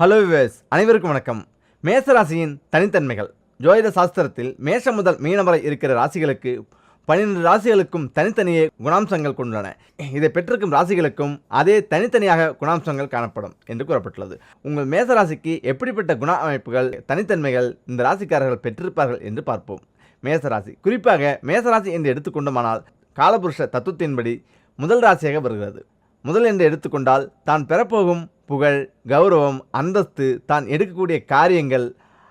Hello wives அனைவருக்கும் வணக்கம். மேசராசியின் தனித்தன்மைகள். ஜோதிட சாஸ்திரத்தில் மேஷம் முதல் மீனம் வரை இருக்கிற ராசிகளுக்கு பன்னிரண்டு ராசிகளுக்கும் தனித்தனியே குணாம்சங்கள் கொண்டுள்ளன. இதை பெற்றிருக்கும் ராசிகளுக்கும் அதே தனித்தனியாக குணாம்சங்கள் காணப்படும் என்று கூறப்பட்டுள்ளது. உங்கள் மேச ராசிக்கு எப்படிப்பட்ட குண அமைப்புகள் தனித்தன்மைகள் இந்த ராசிக்காரர்கள் பெற்றிருப்பார்கள் என்று பார்ப்போம். மேசராசி. குறிப்பாக மேசராசி என்று எடுத்துக்கொண்டோமானால் காலபுருஷ தத்துவத்தின்படி முதல் ராசியாக வருகிறது. முதல் என்று எடுத்துக்கொண்டால் தான் பெறப்போகும் புகழ் கௌரவம் அந்தஸ்து தான் எடுக்கக்கூடிய காரியங்கள்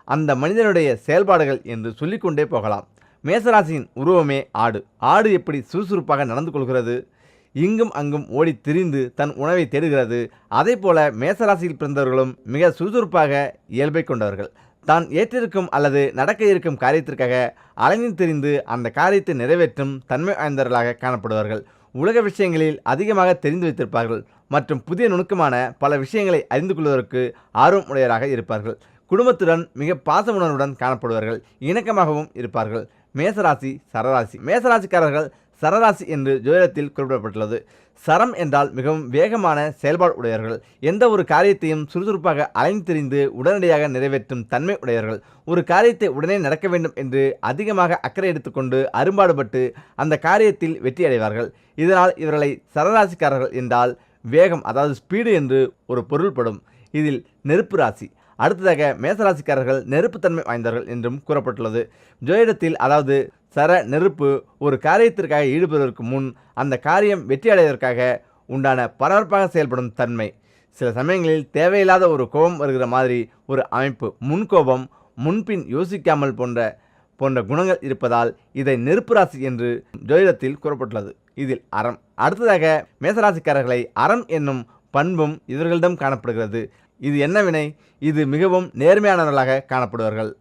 அந்த மனிதனுடைய செயல்பாடுகள் என்று சொல்லிக்கொண்டே போகலாம். மேசராசியின் உருவமே ஆடு. ஆடு எப்படி சுறுசுறுப்பாக நடந்து கொள்கிறது? இங்கும் அங்கும் ஓடி திரிந்து தன் உணவை தேடுகிறது. அதே போல மேசராசியில் பிறந்தவர்களும் மிக சுறுசுறுப்பாக இயல்பை கொண்டவர்கள். தான் ஏற்றிருக்கும் அல்லது நடக்க இருக்கும் காரியத்திற்காக அலைந்து தெரிந்து அந்த காரியத்தை நிறைவேற்றும் தன்மை வாய்ந்தவர்களாக காணப்படுவார்கள். உலக விஷயங்களில் அதிகமாக தெரிந்து வைத்திருப்பார்கள். மற்றும் புதிய நுணுக்கமான பல விஷயங்களை அறிந்து கொள்வதற்கு ஆர்வம் உடையவராக இருப்பார்கள். குடும்பத்துடன் மிக பாசமுணர்வுடன் காணப்படுவார்கள். இணக்கமாகவும் இருப்பார்கள். மேசராசி சரராசி. மேசராசிக்காரர்கள் சரராசி என்று ஜோதிடத்தில் குறிப்பிடப்பட்டுள்ளது. சரம் என்றால் மிகவும் வேகமான செயல்பாடு உடையவர்கள். எந்த ஒரு காரியத்தையும் சுறுசுறுப்பாக அலைந்து திரிந்து உடனடியாக நிறைவேற்றும் தன்மை உடையவர்கள். ஒரு காரியத்தை உடனே நடக்க வேண்டும் என்று அதிகமாக அக்கறை எடுத்துக்கொண்டு அரும்பாடுபட்டு அந்த காரியத்தில் வெற்றி அடைவார்கள் இதனால் இவர்களை சரராசிக்காரர்கள் என்றால் வேகம் அதாவது ஸ்பீடு என்று ஒரு பொருள்படும். இதில் நெருப்பு ராசி. அடுத்ததாக மேசராசிக்காரர்கள் நெருப்புத்தன்மை வாய்ந்தவர்கள் என்றும் கூறப்பட்டுள்ளது. ஜோதிடத்தில் அதாவது சர நெருப்பு ஒரு காரியத்திற்காக ஈடுபடுவதற்கு முன் அந்த காரியம் வெற்றி அடைவதற்காக உண்டான பரபரப்பாக செயல்படும் தன்மை. சில சமயங்களில் தேவையில்லாத ஒரு கோபம் வருகிற மாதிரி ஒரு அமைப்பு முன்கோபம் முன்பின் யோசிக்காமல் போன்ற போன்ற குணங்கள் இருப்பதால் இதை நெருப்பு ராசி என்று ஜோதிடத்தில் கூறப்பட்டுள்ளது. இதில் அறம். அடுத்ததாக மேசராசிக்காரர்களை அறம் என்னும் பண்பும் இவர்களிடம் காணப்படுகிறது. இது என்ன வினை? இது மிகவும் நேர்மையானவர்களாக காணப்படுவார்கள்.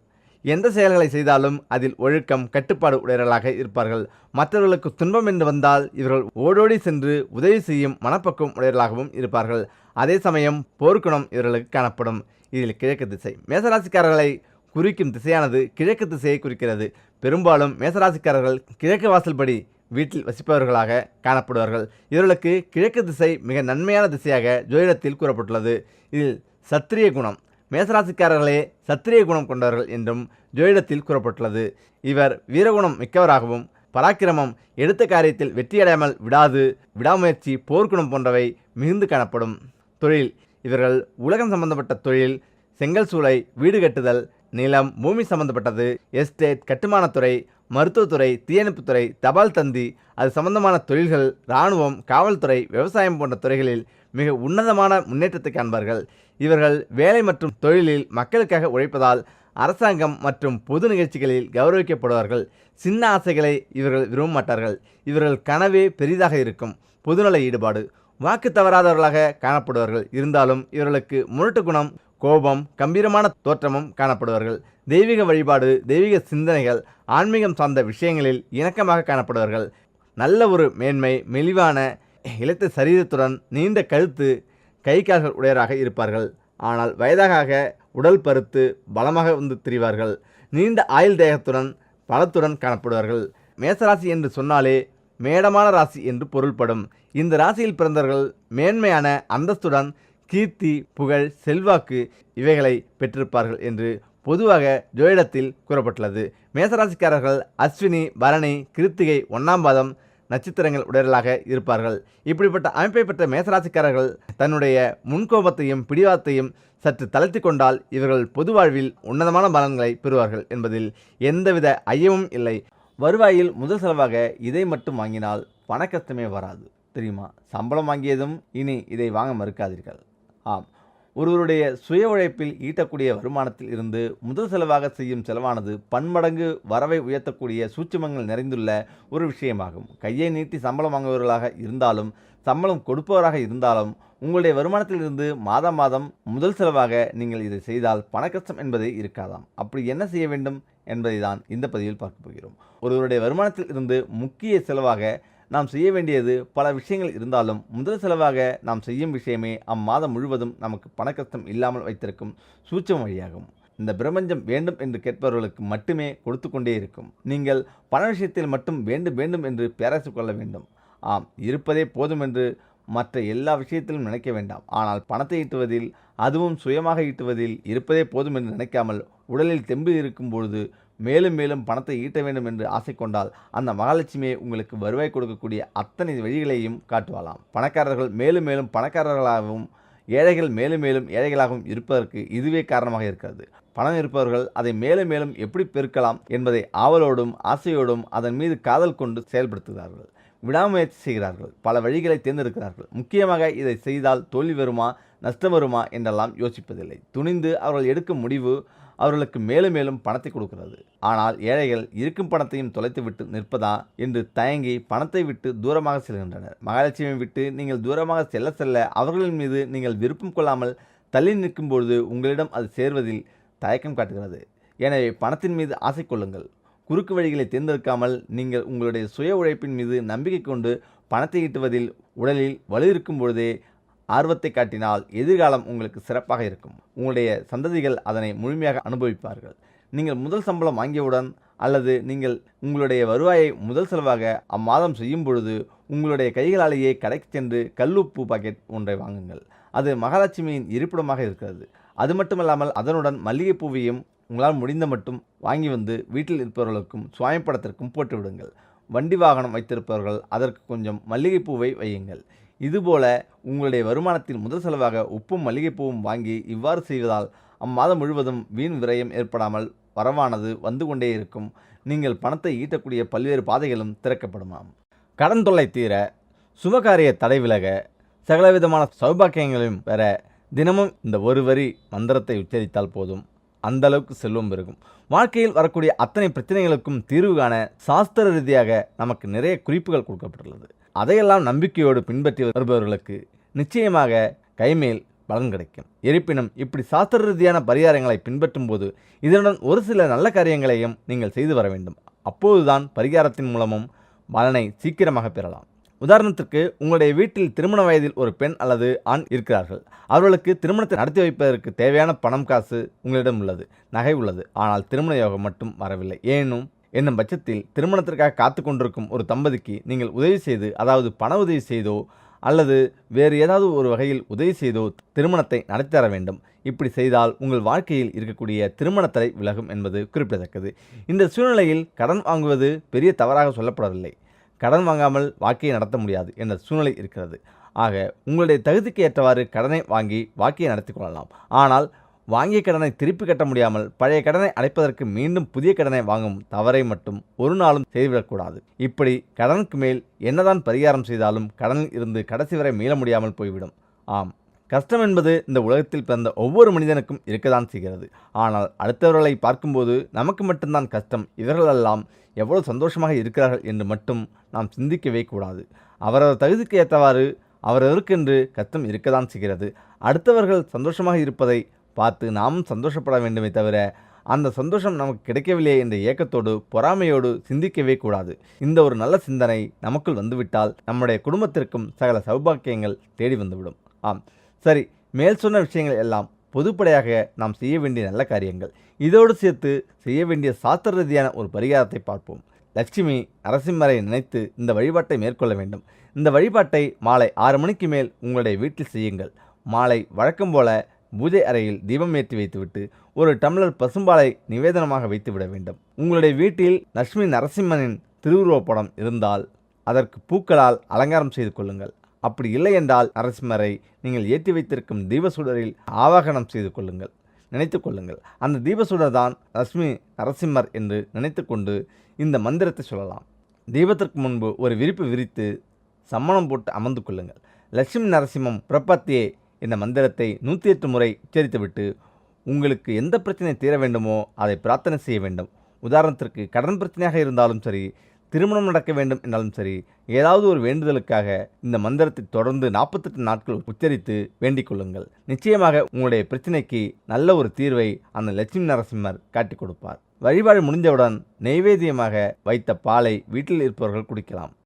எந்த செயல்களை செய்தாலும் அதில் ஒழுக்கம் கட்டுப்பாடு உடையவர்களாக இருப்பார்கள். மற்றவர்களுக்கு துன்பம் என்று வந்தால் இவர்கள் ஓடோடி சென்று உதவி செய்யும் மனப்பக்கம் உடையவர்களாகவும் இருப்பார்கள். அதே சமயம் போர்க்குணம் இவர்களுக்கு காணப்படும். இதில் கிழக்கு திசை. மேசராசிக்காரர்களை குறிக்கும் திசையானது கிழக்கு திசையை குறிக்கிறது. பெரும்பாலும் மேசராசிக்காரர்கள் கிழக்கு வாசல்படி வீட்டில் வசிப்பவர்களாக காணப்படுவார்கள். இவர்களுக்கு கிழக்கு திசை மிக நன்மையான திசையாக ஜோதிடத்தில் கூறப்பட்டுள்ளது. இதில் சத்திரிய குணம். மேசராசிக்காரர்களே சத்திரிய குணம் கொண்டவர்கள் என்றும் ஜோதிடத்தில் கூறப்பட்டுள்ளது. இவர் வீரகுணம் மிக்கவராகவும் பராக்கிரமம் எடுத்த காரியத்தில் வெற்றியடையாமல் விடாது விடாமுயற்சி போர்க்குணம் போன்றவை மிகுந்து காணப்படும் தொழில். இவர்கள் உலகம் சம்பந்தப்பட்ட தொழில் செங்கல் சூளை வீடு கட்டுதல் நிலம் பூமி சம்பந்தப்பட்டது எஸ்டேட் கட்டுமானத்துறை மருத்துவத்துறை தீயணைப்புத்துறை தபால் தந்தி அது சம்பந்தமான தொழில்கள் இராணுவம் காவல்துறை விவசாயம் போன்ற துறைகளில் மிக உன்னதமான முன்னேற்றத்தை காண்பார்கள். இவர்கள் வேலை மற்றும் தொழிலில் மக்களுக்காக உழைப்பதால் அரசாங்கம் மற்றும் பொது நிகழ்ச்சிகளில் கௌரவிக்கப்படுவார்கள். சின்ன ஆசைகளை இவர்கள் விரும்ப மாட்டார்கள் இவர்கள் கனவே பெரிதாக இருக்கும். பொதுநல ஈடுபாடு வாக்கு தவறாதவர்களாக காணப்படுவார்கள். இருந்தாலும் இவர்களுக்கு முரட்டு குணம் கோபம் கம்பீரமான தோற்றமும் காணப்படுவார்கள். தெய்வீக வழிபாடு தெய்வீக சிந்தனைகள் ஆன்மீகம் சார்ந்த விஷயங்களில் இணக்கமாக காணப்படுவார்கள். நல்ல ஒரு மேன்மை மெலிவான இழைத்த சரீரத்துடன் நீண்ட கழுத்து கை கால்கள் உடையராக இருப்பார்கள். ஆனால் வயதாக உடல் பருத்து பலமாக வந்து திரிவார்கள். நீண்ட ஆயுள் தேகத்துடன் பலத்துடன் காணப்படுவார்கள். மேசராசி என்று சொன்னாலே மேடமான ராசி என்று பொருள்படும். இந்த ராசியில் பிறந்தவர்கள் மேன்மையான அந்தஸ்துடன் கீர்த்தி புகழ் செல்வாக்கு இவைகளை பெற்றிருப்பார்கள் என்று பொதுவாக ஜோதிடத்தில் கூறப்பட்டுள்ளது. மேசராசிக்காரர்கள் அஸ்வினி பரணி கிருத்திகை ஒன்னாம் பாதம் நட்சத்திரங்கள் உடையவர்களாக இருப்பார்கள். இப்படிப்பட்ட அமைப்பை பெற்ற மேசராசிக்காரர்கள் தன்னுடைய முன்கோபத்தையும் பிடிவாதத்தையும் சற்று தளர்த்தி கொண்டால் இவர்கள் பொது வாழ்வில் உன்னதமான பலன்களை பெறுவார்கள் என்பதில் எந்தவித ஐயமும் இல்லை. வருவாயில் முதல் செலவாக இதை மட்டும் வாங்கினால் பண கஷ்டமே வராது. தெரியுமா? சம்பளம் வாங்கியதும் இனி இதை வாங்க மறுக்காதீர்கள். ஆம். ஒருவருடைய சுய உழைப்பில் ஈட்டக்கூடிய வருமானத்தில் இருந்து முதல் செலவாக செய்யும் செலவானது பன்மடங்கு வரவை உயர்த்தக்கூடிய சூட்சமங்கள் நிறைந்துள்ள ஒரு விஷயமாகும். கையை நீட்டி சம்பளம் வாங்குபவர்களாக இருந்தாலும் சம்பளம் கொடுப்பவராக இருந்தாலும் உங்களுடைய வருமானத்திலிருந்து மாதம் மாதம் முதல் செலவாக நீங்கள் இதை செய்தால் பணக்கஷ்டம் என்பதே இருக்காதாம். அப்படி என்ன செய்ய வேண்டும் என்பதை தான் இந்த பதிவில் பார்க்க போகிறோம். ஒருவருடைய வருமானத்தில் இருந்து முக்கிய செலவாக நாம் செய்ய வேண்டியது பல விஷயங்கள் இருந்தாலும் முதல் செலவாக நாம் செய்யும் விஷயமே அம்மாதம் முழுவதும் நமக்கு பணக்கஷ்டம் இல்லாமல் வைத்திருக்கும் சூட்சம் வழியாகும். இந்த பிரபஞ்சம் வேண்டும் என்று கேட்பவர்களுக்கு மட்டுமே கொடுத்து கொண்டே இருக்கும். நீங்கள் பண விஷயத்தில் மட்டும் வேண்டும் வேண்டும் என்று பேராசை கொள்ள வேண்டும். ஆம் இருப்பதே போதும் என்று மற்ற எல்லா விஷயத்திலும் நினைக்க வேண்டாம். ஆனால் பணத்தை ஈட்டுவதில் அதுவும் சுயமாக ஈட்டுவதில் இருப்பதே போதும் என்று நினைக்காமல் உடலில் தெம்பு இருக்கும் பொழுது மேலும் மேலும் பணத்தை ஈட்ட வேண்டும் என்று ஆசை கொண்டால் அந்த மகாலட்சுமியை உங்களுக்கு வருவாய் கொடுக்கக்கூடிய அத்தனை வழிகளையும் காட்டுவாளாம். பணக்காரர்கள் மேலும் மேலும் பணக்காரர்களாகவும் ஏழைகள் மேலும் மேலும் ஏழைகளாகவும் இருப்பதற்கு இதுவே காரணமாக இருக்கிறது. பணம் இருப்பவர்கள் அதை மேலும் மேலும் எப்படி பெருக்கலாம் என்பதை ஆவலோடும் ஆசையோடும் அதன் மீது காதல் கொண்டு செயல்படுத்துகிறார்கள். விடாமுயற்சி செய்கிறார்கள். பல வழிகளை தேர்ந்தெடுக்கிறார்கள். முக்கியமாக இதை செய்தால் தோல்வி வருமா நஷ்டம் வருமா என்றெல்லாம் யோசிப்பதில்லை. துணிந்து அவர்கள் எடுக்கும் முடிவு அவர்களுக்கு மேலும் மேலும் பணத்தை கொடுக்கிறது. ஆனால் ஏழைகள் இருக்கும் பணத்தையும் தொலைத்துவிட்டு நிற்பதா என்று தயங்கி பணத்தை விட்டு தூரமாக செல்கின்றனர். மகாலட்சுமியை விட்டு நீங்கள் தூரமாக செல்ல செல்ல அவர்களின் மீது நீங்கள் விருப்பம் கொள்ளாமல் தள்ளி நிற்கும் பொழுது உங்களிடம் அது சேர்வதில் தயக்கம் காட்டுகிறது. எனவே பணத்தின் மீது ஆசை கொள்ளுங்கள். குறுக்கு வழிகளை தேர்ந்தெடுக்காமல் நீங்கள் உங்களுடைய சுய உழைப்பின் மீது நம்பிக்கை கொண்டு பணத்தை ஈட்டுவதில் உடலில் வலு இருக்கும் பொழுதே ஆர்வத்தை காட்டினால் எதிர்காலம் உங்களுக்கு சிறப்பாக இருக்கும். உங்களுடைய சந்ததிகள் அதனை முழுமையாக அனுபவிப்பார்கள். நீங்கள் முதல் சம்பளம் வாங்கியவுடன் அல்லது நீங்கள் உங்களுடைய வருவாயை முதல் செலவாக அம்மாதம் செய்யும் பொழுது உங்களுடைய கைகளாலேயே கடைக்கு சென்று கல்லுப்பு பாக்கெட் ஒன்றை வாங்குங்கள். அது மகாலட்சுமியின் இருப்பிடமாக இருக்கிறது. அது மட்டுமல்லாமல் அதனுடன் மல்லிகைப்பூவையும் உங்களால் முடிந்த மட்டும் வாங்கி வந்து வீட்டில் இருப்பவர்களுக்கும் சுவாமி படத்திற்கும் வண்டி வாகனம் வைத்திருப்பவர்கள் அதற்கு கொஞ்சம் மல்லிகைப்பூவை வையுங்கள். இதுபோல உங்களுடைய வருமானத்தில் முதல் செலவாக உப்பும் மல்லிகைப்பூவும் வாங்கி இவ்வாறு செய்வதால் அம்மாதம் முழுவதும் வீண் விரயம் ஏற்படாமல் வரவானது வந்து கொண்டே இருக்கும். நீங்கள் பணத்தை ஈட்டக்கூடிய பல்வேறு பாதைகளும் திறக்கப்படுமாம். கடன் தொல்லை தீர சுபகாரிய தடை விலக சகலவிதமான சௌபாக்கியங்களையும் பெற தினமும் இந்த ஒரு வரி மந்திரத்தை உச்சரித்தால் போதும். அந்த அளவுக்கு செல்வம் பெருகும். வாழ்க்கையில் வரக்கூடிய அத்தனை பிரச்சனைகளுக்கும் தீர்வு காண சாஸ்திர ரீதியாக நமக்கு நிறைய குறிப்புகள் கொடுக்கப்பட்டுள்ளது. அதையெல்லாம் நம்பிக்கையோடு பின்பற்றி வருபவர்களுக்கு நிச்சயமாக கைமேல் பலன் கிடைக்கும். இருப்பினும் இப்படி சாஸ்திர ரீதியான பரிகாரங்களை பின்பற்றும் போது இதனுடன் ஒரு சில நல்ல காரியங்களையும் நீங்கள் செய்து வர வேண்டும். அப்போதுதான் பரிகாரத்தின் மூலமும் பலனை சீக்கிரமாக பெறலாம். உதாரணத்திற்கு உங்களுடைய வீட்டில் திருமண வயதில் ஒரு பெண் அல்லது ஆண் இருக்கிறார்கள். அவர்களுக்கு திருமணத்தை நடத்தி வைப்பதற்கு தேவையான பணம் காசு உங்களிடம் உள்ளது நகை உள்ளது. ஆனால் திருமண யோகம் மட்டும் வரவில்லை. ஏனும் என்னும் பட்சத்தில் திருமணத்திற்காக காத்து கொண்டிருக்கும் ஒரு தம்பதிக்கு நீங்கள் உதவி செய்து அதாவது பண உதவி செய்தோ அல்லது வேறு ஏதாவது ஒரு வகையில் உதவி செய்தோ திருமணத்தை நடத்தி தர வேண்டும். இப்படி செய்தால் உங்கள் வாழ்க்கையில் இருக்கக்கூடிய திருமணத்தடை விலகும் என்பது குறிப்பிடத்தக்கது. இந்த சூழ்நிலையில் கடன் வாங்குவது பெரிய தவறாக சொல்லப்படவில்லை. கடன் வாங்காமல் வாழ்க்கையை நடத்த முடியாது என்ற சூழ்நிலை இருக்கிறது. ஆக உங்களுடைய தகுதிக்கு ஏற்றவாறு கடனை வாங்கி வாழ்க்கையை நடத்தி கொள்ளலாம். ஆனால் வாங்கிய கடனை திருப்பி கட்ட முடியாமல் பழைய கடனை அடைப்பதற்கு மீண்டும் புதிய கடனை வாங்கும் தவறை மட்டும் ஒரு நாளும் செய்துவிடக்கூடாது. இப்படி கடனுக்கு மேல் என்னதான் பரிகாரம் செய்தாலும் கடனில் இருந்து கடைசி வரை மீள முடியாமல் போய்விடும். ஆம். கஷ்டம் என்பது இந்த உலகத்தில் பிறந்த ஒவ்வொரு மனிதனுக்கும் இருக்கதான் செய்கிறது. ஆனால் அடுத்தவர்களை பார்க்கும்போது நமக்கு மட்டும்தான் கஷ்டம். இவர்களெல்லாம் எவ்வளவு சந்தோஷமாக இருக்கிறார்கள் என்று மட்டும் நாம் சிந்திக்கவே கூடாது. அவரவர் தகுதிக்கு ஏற்றவாறு அவரவருக்கென்று கஷ்டம் இருக்கதான் செய்கிறது. அடுத்தவர்கள் சந்தோஷமாக இருப்பதை பார்த்து நாமும் சந்தோஷப்பட வேண்டுமே தவிர அந்த சந்தோஷம் நமக்கு கிடைக்கவில்லையே என்ற ஏக்கத்தோடு பொறாமையோடு சிந்திக்கவே கூடாது. இந்த ஒரு நல்ல சிந்தனை நமக்குள் வந்துவிட்டால் நம்முடைய குடும்பத்திற்கும் சகல சௌபாக்கியங்கள் தேடி வந்துவிடும். ஆம். சரி மேல் சொன்ன விஷயங்கள் எல்லாம் பொதுப்படையாக நாம் செய்ய வேண்டிய நல்ல காரியங்கள். இதோடு சேர்த்து செய்ய வேண்டிய சாஸ்திர ரீதியான ஒரு பரிகாரத்தை பார்ப்போம். லட்சுமி நரசிம்மரை நினைத்து இந்த வழிபாட்டை மேற்கொள்ள வேண்டும். இந்த வழிபாட்டை மாலை ஆறு மணிக்கு மேல் உங்களுடைய வீட்டில் செய்யுங்கள். மாலை வழக்கம் போல பூஜை அறையில் தீபம் ஏற்றி வைத்துவிட்டு ஒரு டம்ளர் பசும்பாலை நிவேதனமாக வைத்துவிட வேண்டும். உங்களுடைய வீட்டில் லட்சுமி நரசிம்மனின் திருவுருவப் படம் இருந்தால் அதற்கு பூக்களால் அலங்காரம் செய்து கொள்ளுங்கள். அப்படி இல்லை என்றால் நரசிம்மரை நீங்கள் ஏற்றி வைத்திருக்கும் தீபசுடரில் ஆவாகனம் செய்து கொள்ளுங்கள். நினைத்து கொள்ளுங்கள். அந்த தீபசுடர் தான் லட்சுமி நரசிம்மர் என்று நினைத்து கொண்டு இந்த மந்திரத்தை சொல்லலாம். தீபத்திற்கு முன்பு ஒரு விரிப்பு விரித்து சம்மணம் போட்டு அமர்ந்து கொள்ளுங்கள். லட்சுமி நரசிம்மம் பிரபத்தியை இந்த மந்திரத்தை நூற்றி எட்டு முறை உச்சரித்துவிட்டு உங்களுக்கு எந்த பிரச்சனை தீர வேண்டுமோ அதை பிரார்த்தனை செய்ய வேண்டும். உதாரணத்திற்கு கடன் பிரச்சனையாக இருந்தாலும் சரி திருமணம் நடக்க வேண்டும் என்றாலும் சரி ஏதாவது ஒரு வேண்டுதலுக்காக இந்த மந்திரத்தை தொடர்ந்து நாற்பத்தெட்டு நாட்கள் உச்சரித்து வேண்டிக் கொள்ளுங்கள். நிச்சயமாக உங்களுடைய பிரச்சனைக்கு நல்ல ஒரு தீர்வை அந்த லட்சுமி நரசிம்மர் காட்டிக் கொடுப்பார். வழிபாடு முடிந்தவுடன் நெய்வேத்தியமாக வைத்த பாலை வீட்டில் இருப்பவர்கள் குடிக்கலாம்.